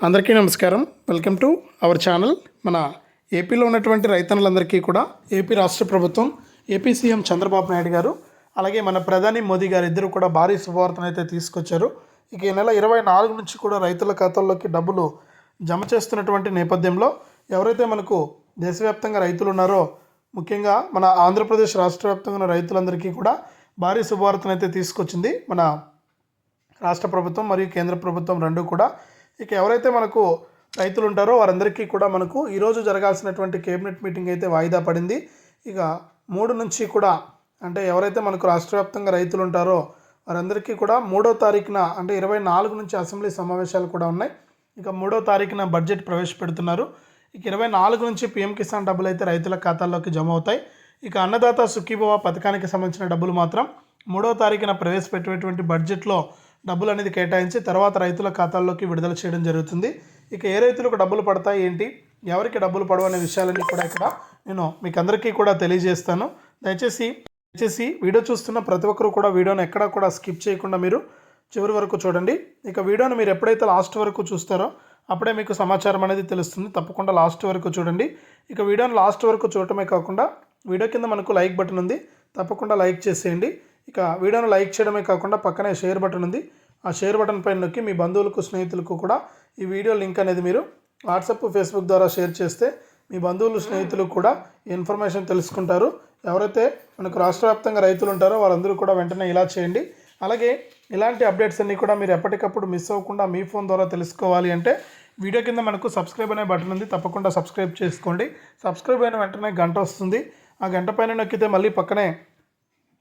అందరికీ నమస్కారం. Welcome to our channel మన ఏపీలో ఉన్నటువంటి రైతన్నులందరికీ కూడా ఏపీ రాష్ట్ర ప్రభుత్వం ఏపీ సీఎం చంద్రబాబు నాయుడు గారు అలాగే మన ప్రధాని మోదీ గారు ఇద్దరు కూడా భారీ శుభవార్తను అయితే తీసుకొచ్చారు. ఇక ఈ నెల ఇరవై నాలుగు నుంచి కూడా రైతుల ఖాతాల్లోకి డబ్బులు జమ చేస్తున్నటువంటి నేపథ్యంలో ఎవరైతే మనకు దేశవ్యాప్తంగా రైతులు ఉన్నారో ముఖ్యంగా మన ఆంధ్రప్రదేశ్ రాష్ట్ర వ్యాప్తంగా ఉన్న రైతులందరికీ కూడా భారీ శుభవార్తను అయితే తీసుకొచ్చింది మన రాష్ట్ర ప్రభుత్వం మరియు కేంద్ర ప్రభుత్వం రెండు కూడా. ఇక ఎవరైతే మనకు రైతులు ఉంటారో వారందరికీ కూడా మనకు ఈరోజు జరగాల్సినటువంటి కేబినెట్ మీటింగ్ అయితే వాయిదా పడింది. ఇక మూడు నుంచి కూడా అంటే ఎవరైతే మనకు రాష్ట్ర వ్యాప్తంగా రైతులు ఉంటారో వారందరికీ కూడా మూడో తారీఖున అంటే ఇరవై నాలుగు నుంచి అసెంబ్లీ సమావేశాలు కూడా ఉన్నాయి. ఇక మూడో తారీఖున బడ్జెట్ ప్రవేశపెడుతున్నారు. ఇక ఇరవై నాలుగు నుంచి పీఎం కిసాన్ డబ్బులు అయితే రైతుల ఖాతాల్లోకి జమ అవుతాయి. ఇక అన్నదాత సుఖీభవ పథకానికి సంబంధించిన డబ్బులు మాత్రం మూడో తారీఖున ప్రవేశపెట్టేటువంటి బడ్జెట్లో డబ్బులు అనేది కేటాయించి తర్వాత రైతుల ఖాతాల్లోకి విడుదల చేయడం జరుగుతుంది. ఇక ఏ రైతులకు డబ్బులు పడతాయి ఏంటి ఎవరికి డబ్బులు పడవు అనే విషయాలన్నీ కూడా ఇక్కడ నేను మీకు అందరికీ కూడా తెలియజేస్తాను. దయచేసి దయచేసి వీడియో చూస్తున్న ప్రతి ఒక్కరు కూడా వీడియోను ఎక్కడా కూడా స్కిప్ చేయకుండా మీరు చివరి వరకు చూడండి. ఇక వీడియోను మీరు ఎప్పుడైతే లాస్ట్ వరకు చూస్తారో అప్పుడే మీకు సమాచారం అనేది తెలుస్తుంది. తప్పకుండా లాస్ట్ వరకు చూడండి. ఇక వీడియోను లాస్ట్ వరకు చూడటమే కాకుండా వీడియో కింద మనకు లైక్ బటన్ ఉంది. తప్పకుండా లైక్ చేసేయండి. ఇక వీడియోను లైక్ చేయడమే కాకుండా పక్కనే షేర్ బటన్ ఉంది. ఆ షేర్ బటన్ పైన నొక్కి మీ బంధువులకు స్నేహితులకు కూడా ఈ వీడియో లింక్ అనేది మీరు వాట్సాప్ ఫేస్బుక్ ద్వారా షేర్ చేస్తే మీ బంధువులు స్నేహితులు కూడా ఈ ఇన్ఫర్మేషన్ తెలుసుకుంటారు. ఎవరైతే మనకు రాష్ట్ర వ్యాప్తంగా రైతులు ఉంటారో వాళ్ళందరూ కూడా వెంటనే ఇలా చేయండి. అలాగే ఇలాంటి అప్డేట్స్ అన్నీ కూడా మీరు ఎప్పటికప్పుడు మిస్ అవ్వకుండా మీ ఫోన్ ద్వారా తెలుసుకోవాలి అంటే వీడియో కింద మనకు సబ్స్క్రైబ్ అనే బటన్ ఉంది. తప్పకుండా సబ్స్క్రైబ్ చేసుకోండి. సబ్స్క్రైబ్ అయిన వెంటనే గంట వస్తుంది. ఆ గంట పైన నొక్కితే మళ్ళీ పక్కనే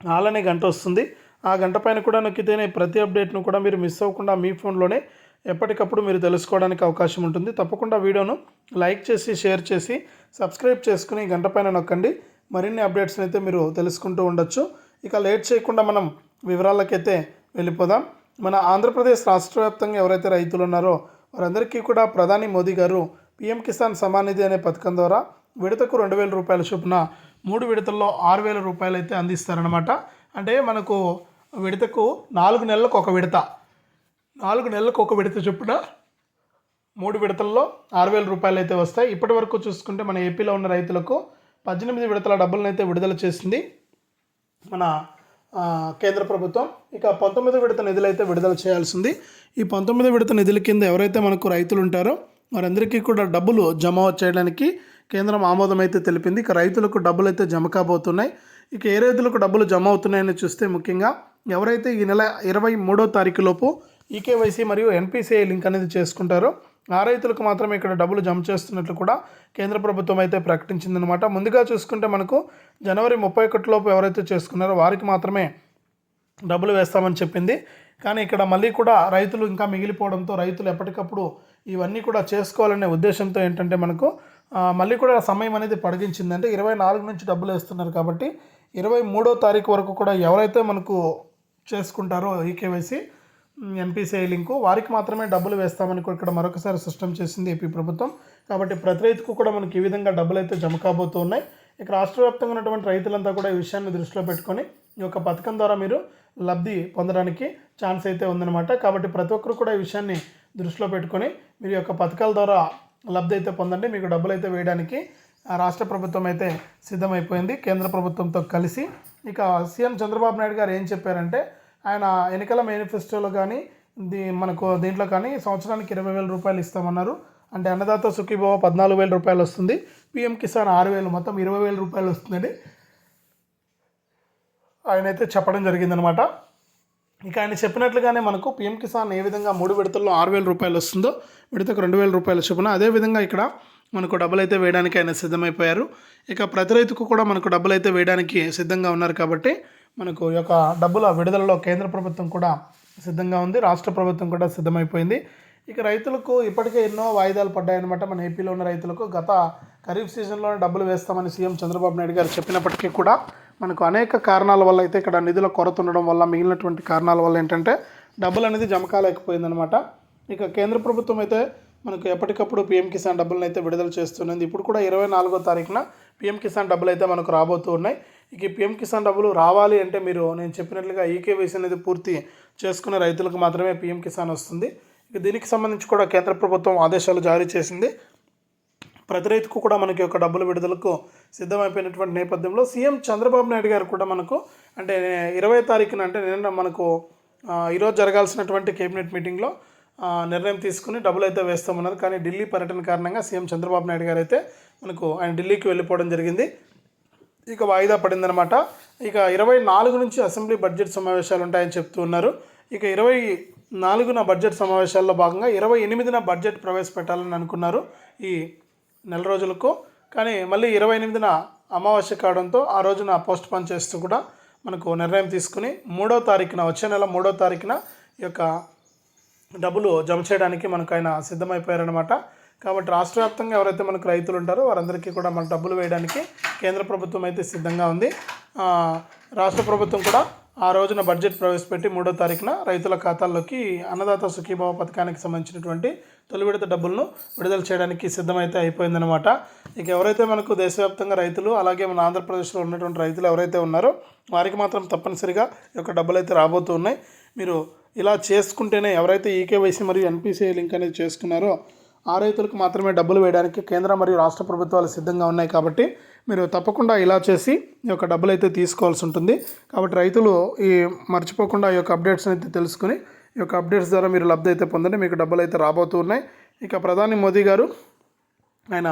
ఆల్ అనే గంట వస్తుంది. ఆ గంట పైన కూడా నొక్కితేనే ప్రతి అప్డేట్ను కూడా మీరు మిస్ అవ్వకుండా మీ ఫోన్లోనే ఎప్పటికప్పుడు మీరు తెలుసుకోవడానికి అవకాశం ఉంటుంది. తప్పకుండా వీడియోను లైక్ చేసి షేర్ చేసి సబ్స్క్రైబ్ చేసుకుని గంట పైన నొక్కండి. మరిన్ని అప్డేట్స్ని అయితే మీరు తెలుసుకుంటూ ఉండొచ్చు. ఇక లేట్ చేయకుండా మనం వివరాలకైతే వెళ్ళిపోదాం. మన ఆంధ్రప్రదేశ్ రాష్ట్ర వ్యాప్తంగా ఎవరైతే రైతులు ఉన్నారో వారందరికీ కూడా ప్రధాని మోదీ గారు పీఎం కిసాన్ సమానిధి అనే పథకం ద్వారా విడతకు రెండు వేల రూపాయల చొప్పున మూడు విడతల్లో ఆరు వేల రూపాయలు అయితే అందిస్తారనమాట అంటే మనకు విడతకు నాలుగు నెలలకు ఒక విడత. నాలుగు నెలలకు ఒక విడత చొప్పున మూడు విడతల్లో ఆరు వేల రూపాయలు అయితే వస్తాయి. ఇప్పటి వరకు చూసుకుంటే మన ఏపీలో ఉన్న రైతులకు పద్దెనిమిది విడతల డబ్బులను అయితే విడుదల చేసింది మన కేంద్ర ప్రభుత్వం. ఇక పంతొమ్మిది విడత నిధులు అయితే విడుదల చేయాల్సింది. ఈ పంతొమ్మిది విడత నిధుల కింద ఎవరైతే మనకు రైతులు ఉంటారో వారందరికీ కూడా డబ్బులు జమ చేయడానికి కేంద్రం ఆమోదం అయితే తెలిపింది. ఇక రైతులకు డబ్బులు అయితే జమ కాబోతున్నాయి. ఇక ఏ రైతులకు డబ్బులు జమ అవుతున్నాయని చూస్తే ముఖ్యంగా ఎవరైతే ఈ నెల ఇరవై మూడో తారీఖు లోపు ఈకేవైసీ మరియు ఎన్పిసిఐ లింక్ అనేది చేసుకుంటారో ఆ రైతులకు మాత్రమే ఇక్కడ డబ్బులు జమ చేస్తున్నట్లు కూడా కేంద్ర ప్రభుత్వం అయితే ప్రకటించిందనమాట ముందుగా చూసుకుంటే మనకు జనవరి ముప్పై లోపు ఎవరైతే చేసుకున్నారో వారికి మాత్రమే డబ్బులు వేస్తామని చెప్పింది. కానీ ఇక్కడ మళ్ళీ కూడా రైతులు ఇంకా మిగిలిపోవడంతో రైతులు ఎప్పటికప్పుడు ఇవన్నీ కూడా చేసుకోవాలనే ఉద్దేశంతో ఏంటంటే మనకు మళ్ళీ కూడా సమయం అనేది పడిగించిందంటే ఇరవై నాలుగు నుంచి డబ్బులు వేస్తున్నారు కాబట్టి ఇరవై మూడో తారీఖు వరకు కూడా ఎవరైతే మనకు చేసుకుంటారో ఈకేవైసీ ఎన్పిసిఐ లింకు వారికి మాత్రమే డబ్బులు వేస్తామని కూడా ఇక్కడ మరొకసారి స్పష్టం చేసింది ఏపీ ప్రభుత్వం. కాబట్టి ప్రతి రైతుకు కూడా మనకి ఈ విధంగా డబ్బులు అయితే జమ కాబోతూ ఉన్నాయి. ఇక రాష్ట్ర వ్యాప్తంగా ఉన్నటువంటి రైతులంతా కూడా ఈ విషయాన్ని దృష్టిలో పెట్టుకొని ఈ యొక్క పథకం ద్వారా మీరు లబ్ధి పొందడానికి ఛాన్స్ అయితే ఉందన్నమాట. కాబట్టి ప్రతి ఒక్కరు కూడా ఈ విషయాన్ని దృష్టిలో పెట్టుకొని మీరు యొక్క పథకాల ద్వారా లబ్ధి అయితే పొందండి. మీకు డబ్బులు అయితే వేయడానికి రాష్ట్ర ప్రభుత్వం అయితే సిద్ధమైపోయింది. కేంద్ర ప్రభుత్వంతో కలిసి. ఇక సీఎం చంద్రబాబు నాయుడు గారు ఏం చెప్పారంటే ఆయన ఎన్నికల మేనిఫెస్టోలో కానీ దీ మనకు దీంట్లో కానీ సంవత్సరానికి ఇరవై వేల రూపాయలు ఇస్తామన్నారు. అంటే అన్నదాత సుఖీభవ పద్నాలుగు వేల రూపాయలు వస్తుంది. పిఎం కిసాన్ ఆరు వేలు మొత్తం ఇరవై వేల రూపాయలు వస్తుందని ఆయన అయితే చెప్పడం జరిగిందనమాట ఇక ఆయన చెప్పినట్లుగానే మనకు పిఎం కిసాన్ ఏ విధంగా మూడు విడతల్లో ఆరు వేల రూపాయలు వస్తుందో విడతకు రెండు వేల రూపాయలు చొప్పున అదేవిధంగా ఇక్కడ మనకు డబ్బులు అయితే వేయడానికి ఆయన సిద్ధమైపోయారు. ఇక ప్రతి రైతుకు కూడా మనకు డబ్బులు అయితే వేయడానికి సిద్ధంగా ఉన్నారు కాబట్టి మనకు ఈ యొక్క డబ్బుల విడుదలలో కేంద్ర ప్రభుత్వం కూడా సిద్ధంగా ఉంది. రాష్ట్ర ప్రభుత్వం కూడా సిద్ధమైపోయింది. ఇక రైతులకు ఇప్పటికే ఎన్నో వాయిదాలు పడ్డాయన్నమాట. మన ఏపీలో ఉన్న రైతులకు గత ఖరీఫ్ సీజన్లోనే డబ్బులు వేస్తామని సీఎం చంద్రబాబు నాయుడు గారు చెప్పినప్పటికీ కూడా మనకు అనేక కారణాల వల్ల అయితే ఇక్కడ నిధుల కొరత ఉండడం వల్ల మిగిలినటువంటి కారణాల వల్ల ఏంటంటే డబ్బులు అనేది జమ కాలేకపోయిందనమాట ఇక కేంద్ర ప్రభుత్వం అయితే మనకు ఎప్పటికప్పుడు పీఎం కిసాన్ డబ్బులను అయితే విడుదల చేస్తున్నది. ఇప్పుడు కూడా ఇరవై నాలుగో తారీఖున పీఎం కిసాన్ డబ్బులు అయితే మనకు రాబోతూ ఉన్నాయి. ఇక పీఎం కిసాన్ డబ్బులు రావాలి అంటే మీరు నేను చెప్పినట్లుగా ఈకేవైసీ అనేది పూర్తి చేసుకునే రైతులకు మాత్రమే పీఎం కిసాన్ వస్తుంది. ఇక దీనికి సంబంధించి కూడా కేంద్ర ప్రభుత్వం ఆదేశాలు జారీ చేసింది. ప్రతి రైతుకు కూడా మనకి యొక్క డబ్బుల విడుదలకు సిద్ధమైపోయినటువంటి నేపథ్యంలో సీఎం చంద్రబాబు నాయుడు గారు కూడా మనకు అంటే ఇరవై తారీఖున అంటే నిన్న మనకు ఈరోజు జరగాల్సినటువంటి కేబినెట్ మీటింగ్లో నిర్ణయం తీసుకుని డబ్బులు అయితే వేస్తామన్నారు. కానీ ఢిల్లీ పర్యటన కారణంగా సీఎం చంద్రబాబు నాయుడు గారు అయితే మనకు ఆయన ఢిల్లీకి వెళ్ళిపోవడం జరిగింది. ఇక వాయిదా పడిందనమాట ఇక ఇరవై నాలుగు నుంచి అసెంబ్లీ బడ్జెట్ సమావేశాలు ఉంటాయని చెప్తూ ఉన్నారు. ఇక ఇరవై నాలుగున బడ్జెట్ సమావేశాల్లో భాగంగా ఇరవై ఎనిమిదిన బడ్జెట్ ప్రవేశపెట్టాలని అనుకున్నారు ఈ నెల రోజులకు. కానీ మళ్ళీ ఇరవై ఎనిమిదిన అమావాస్య కావడంతో ఆ రోజున పోస్ట్ పోన్ చేస్తూ కూడా మనకు నిర్ణయం తీసుకుని మూడో తారీఖున వచ్చే నెల మూడో తారీఖున ఈ యొక్క డబ్బులు జమ చేయడానికి మనకు ఆయన సిద్ధమైపోయారనమాట కాబట్టి రాష్ట్ర వ్యాప్తంగా ఎవరైతే మనకు రైతులు ఉంటారో వారందరికీ కూడా మన డబ్బులు వేయడానికి కేంద్ర ప్రభుత్వం అయితే సిద్ధంగా ఉంది. రాష్ట్ర ప్రభుత్వం కూడా ఆ రోజున బడ్జెట్ ప్రవేశపెట్టి మూడో తారీఖున రైతుల ఖాతాల్లోకి అన్నదాత సుఖీభావ పథకానికి సంబంధించినటువంటి తొలి విడత డబ్బులను విడుదల చేయడానికి సిద్ధమైతే అయిపోయిందనమాట ఇక ఎవరైతే మనకు దేశవ్యాప్తంగా రైతులు అలాగే మన ఆంధ్రప్రదేశ్లో ఉన్నటువంటి రైతులు ఎవరైతే ఉన్నారో వారికి మాత్రం తప్పనిసరిగా ఈ యొక్క డబ్బులు అయితే రాబోతున్నాయి మీరు ఇలా చేసుకుంటేనే ఎవరైతే ఈకేవైసీ మరియు ఎన్పిసిఐ లింక్ అనేది చేసుకున్నారో ఆ రైతులకు మాత్రమే డబ్బులు వేయడానికి కేంద్ర మరియు రాష్ట్ర ప్రభుత్వాలు సిద్ధంగా ఉన్నాయి కాబట్టి మీరు తప్పకుండా ఇలా చేసి ఈ యొక్క డబ్బులు అయితే తీసుకోవాల్సి ఉంటుంది. కాబట్టి రైతులు ఈ మర్చిపోకుండా ఈ యొక్క అప్డేట్స్ అయితే తెలుసుకుని ఈ యొక్క అప్డేట్స్ ద్వారా మీరు లబ్ధి అయితే పొందండి. మీకు డబ్బులు అయితే రాబోతూ ఉన్నాయి. ఇక ప్రధాని మోదీ గారు ఆయన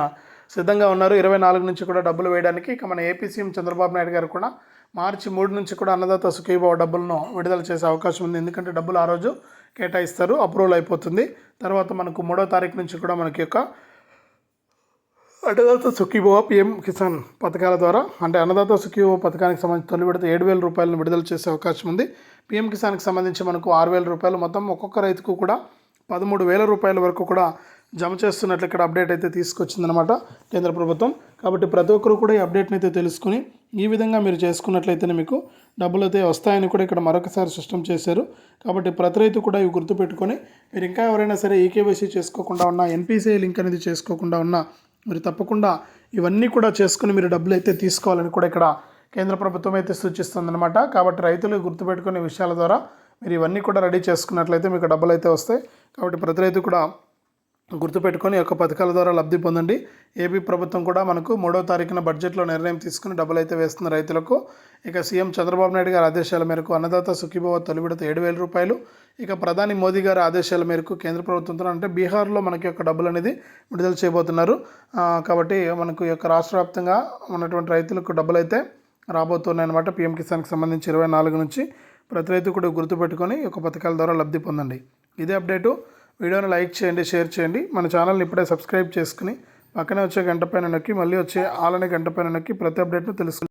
సిద్ధంగా ఉన్నారు. ఇరవై నాలుగు నుంచి కూడా డబ్బులు వేయడానికి. ఇక మన ఏపీ సీఎం చంద్రబాబు నాయుడు గారు కూడా మార్చి మూడు నుంచి కూడా అన్నదాత సుఖీభావ డబ్బులను విడుదల చేసే అవకాశం ఉంది. ఎందుకంటే డబ్బులు ఆ రోజు కేటాయిస్తారు అప్రూవల్ అయిపోతుంది. తర్వాత మనకు మూడో తారీఖు నుంచి కూడా మనకి యొక్క అన్నదాత సుఖీభవ పిఎం కిసాన్ పథకాల ద్వారా అంటే అన్నదాత సుఖీభవ పథకానికి సంబంధించి తొలి విడత ఏడు వేల రూపాయలను విడుదల చేసే అవకాశం ఉంది. పిఎం కిసాన్కి సంబంధించి మనకు ఆరు వేల రూపాయలు మొత్తం ఒక్కొక్క రైతుకు కూడా పదమూడు వేల రూపాయల వరకు కూడా జమ చేస్తున్నట్లు ఇక్కడ అప్డేట్ అయితే తీసుకొచ్చిందనమాట కేంద్ర ప్రభుత్వం. కాబట్టి ప్రతి ఒక్కరు కూడా ఈ అప్డేట్ని అయితే తెలుసుకుని ఈ విధంగా మీరు చేసుకున్నట్లయితేనే మీకు డబ్బులు అయితే వస్తాయని కూడా ఇక్కడ మరొకసారి సిస్టమ్ చేశారు. కాబట్టి ప్రతి రైతు కూడా ఇవి గుర్తుపెట్టుకొని మీరు ఇంకా ఎవరైనా సరే ఈకేవైసీ చేసుకోకుండా ఉన్నా ఎన్పిసిఐ లింక్ అనేది చేసుకోకుండా ఉన్నా మీరు తప్పకుండా ఇవన్నీ కూడా చేసుకుని మీరు డబ్బులు అయితే తీసుకోవాలని కూడా ఇక్కడ కేంద్ర ప్రభుత్వం అయితే సూచిస్తుందన్నమాట. కాబట్టి రైతులు గుర్తుపెట్టుకునే విషయాల ద్వారా మీరు ఇవన్నీ కూడా రెడీ చేసుకున్నట్లయితే మీకు డబ్బులు అయితే వస్తాయి. కాబట్టి ప్రతి రైతు కూడా గుర్తుపెట్టుకొని యొక్క పథకాల ద్వారా లబ్ధి పొందండి. ఏపీ ప్రభుత్వం కూడా మనకు మూడో తారీఖున బడ్జెట్లో నిర్ణయం తీసుకుని డబ్బులు అయితే వేస్తున్న రైతులకు ఇక సీఎం చంద్రబాబు నాయుడు గారి ఆదేశాల మేరకు అన్నదాత సుఖీభవ తొలి విడత ఏడు వేల రూపాయలు. ఇక ప్రధాని మోదీ గారి ఆదేశాల మేరకు కేంద్ర ప్రభుత్వంతో అంటే బీహార్లో మనకి యొక్క డబ్బులు అనేది విడుదల చేయబోతున్నారు. కాబట్టి మనకు యొక్క రాష్ట్ర వ్యాప్తంగా ఉన్నటువంటి రైతులకు డబ్బులు అయితే రాబోతున్నాయి అనమాట పీఎం కిసాన్కి సంబంధించి ఇరవై నాలుగు నుంచి ప్రతి రైతు కూడా గుర్తుపెట్టుకొని ఒక పథకాల ద్వారా లబ్ధి పొందండి. ఇదే అప్డేటు. వీడియోని లైక్ చేయండి షేర్ చేయండి. మన ఛానల్ని ఇప్పుడే సబ్స్క్రైబ్ చేసుకుని పక్కనే వచ్చే గంట పైన నొక్కి మళ్ళీ వచ్చే ఆలనే గంట పైన నొక్కి ప్రతి అప్డేట్ను తెలుసు